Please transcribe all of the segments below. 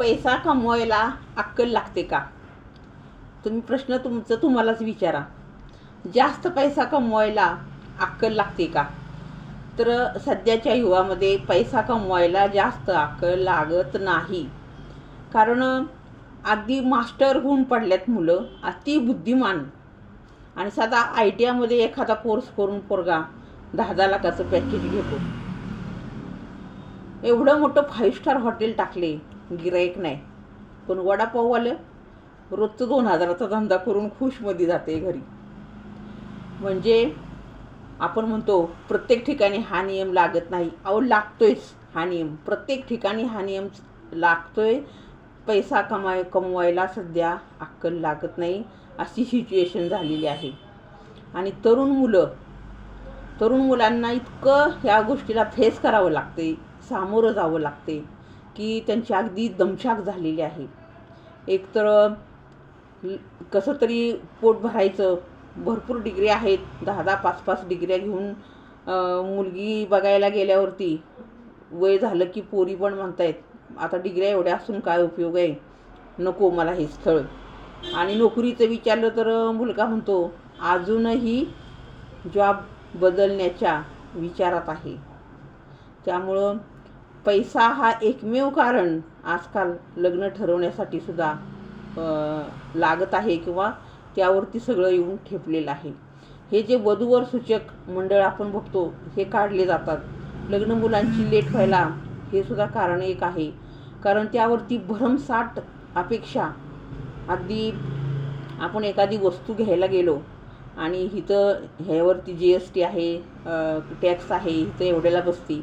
पैसा कमवायला अक्कल लागते का? तुम्ही प्रश्न तुमचं तुम्हालाच विचारा. जास्त पैसा कमवायला अक्कल लागते का? तर सध्याच्या युवामध्ये पैसा कमवायला जास्त अक्कल लागत नाही. कारण अगदी मास्टर होऊन पडल्यात मुलं अति बुद्धिमान. आणि साधा आय टी आयमध्ये एखादा कोर्स करून पोरगा दहा दहा लाखाचं पॅकेज घेतो. एवढं मोठं फाईव्ह स्टार हॉटेल टाकले गिराईक नाही. पण वडापाववालं रोजचं दोन हजाराचा धंदा करून खुशमध्ये जाते घरी. म्हणजे आपण म्हणतो प्रत्येक ठिकाणी हा नियम लागत नाही. अहो लागतोयच हा नियम. प्रत्येक ठिकाणी हा नियम लागतोय. पैसा कमाय कमवायला सध्या अक्कल लागत नाही. अशी सिच्युएशन झालेली आहे. आणि तरुण मुलं तरुण मुलांना इतकं ह्या गोष्टीला फेस करावं लागते सामोरं जावं लागते की त्यांची अगदी दमशाक झालेली आहे. एकतर कसं तरी पोट भरायचं भरपूर डिग्री आहेत दहा दहा पाच पाच डिग्र्या घेऊन मुलगी बघायला गेल्यावरती वय झालं की पोरी पण म्हणतायत आता डिग्र्या एवढ्या असून काय उपयोग आहे? नको मला हे स्थळ. आणि नोकरीचं विचारलं तर मुलगा म्हणतो अजूनही जॉब बदलण्याच्या विचारात आहे. त्यामुळं पैसा हा एकमेव कारण आजकाल लग्न ठरवण्यासाठी सुद्धा लागत आहे किंवा त्यावरती सगळं येऊन ठेपलेलं आहे. हे जे वधूवर सूचक मंडळ आपण बघतो हे काढले जातात. लग्न मुलांची लेट व्हायला हे सुद्धा कारण एक आहे. कारण त्यावरती भरमसाठ अपेक्षा. अगदी आपण एखादी वस्तू घ्यायला गेलो आणि इथं ह्यावरती जी एस टी आहे टॅक्स आहे इथं एवढ्याला बसती.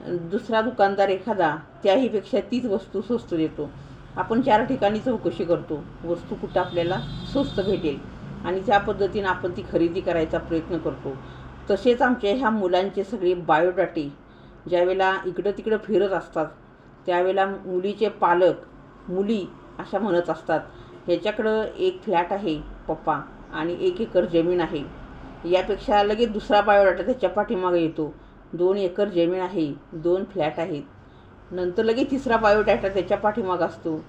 दुसरा दुकानदार एखादा त्याहीपेक्षा तीच वस्तू स्वस्त देतो. आपण चार ठिकाणी चौकशी करतो. वस्तू कुठं आपल्याला स्वस्त भेटेल? आणि त्या पद्धतीनं आपण ती खरेदी करायचा प्रयत्न करतो. तसेच आमच्या ह्या मुलांचे सगळे बायोडाटे ज्यावेळेला इकडं तिकडं फिरत असतात त्यावेळेला मुलीचे पालक मुली अशा म्हणत असतात ह्याच्याकडं एक फ्लॅट आहे पप्पा आणि एक एकर जमीन आहे. यापेक्षा लगेच दुसरा बायोडाटा त्याच्या पाठीमागे येतो. दोन एकर जमीन आहे दोन फ्लॅट आहेत. नंतर लगेच तिसरा बायोडाटा त्याच्या पाठीमाग असतो.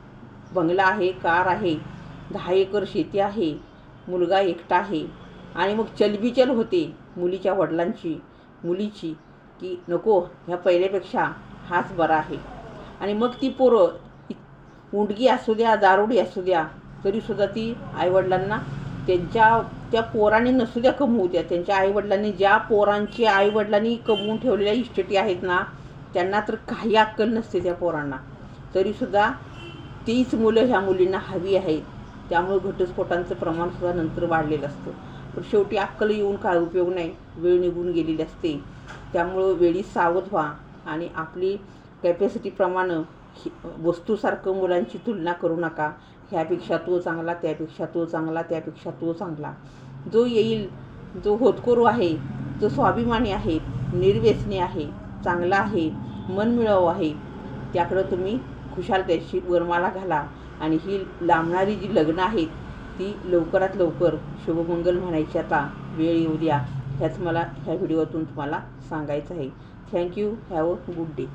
बंगला आहे कार आहे दहा एकर शेती आहे मुलगा एकटा आहे. आणि मग चलबिचल होते मुलीच्या वडिलांची मुलीची की नको ह्या पहिल्यापेक्षा हाच बरा आहे. आणि मग ती पोरं उंडगी असू द्या दारुडी असू द्या तरीसुद्धा ती आईवडिलांना त्यांच्या त्या पोराने नसू द्या कमवू द्या. त्यांच्या आईवडिलांनी ज्या पोरांची आईवडिलांनी कमवून ठेवलेल्या इस्टेटी आहेत ना त्यांना तर काही अक्कल नसते त्या पोरांना. तरीसुद्धा तीच मुलं ह्या मुलींना हवी आहेत. त्यामुळे घटस्फोटांचं प्रमाणसुद्धा नंतर वाढलेलं असतं. पण शेवटी अक्कल येऊन काय उपयोग नाही. वेळ निघून गेलेली असते. त्यामुळं वेळी सावध व्हा आणि आपली कॅपॅसिटीप्रमाणे ही- वस्तूसारखं मुलांची तुलना करू नका. ह्यापेक्षा तो चांगला त्यापेक्षा तो चांगला त्यापेक्षा तो चांगला. जो येईल जो होतकोरू आहे जो स्वाभिमानी आहे निर्व्यसनी आहे चांगला आहे मनमिळावू आहे त्याकडं तुम्ही खुशाल त्याची वरमाला घाला. आणि ही लांबणारी जी लग्न आहेत ती लवकरात लवकर शुभमंगल म्हणायची आता वेळ येऊ द्या. ह्याच मला ह्या व्हिडिओतून तुम्हाला सांगायचं आहे. Thank you have a good day.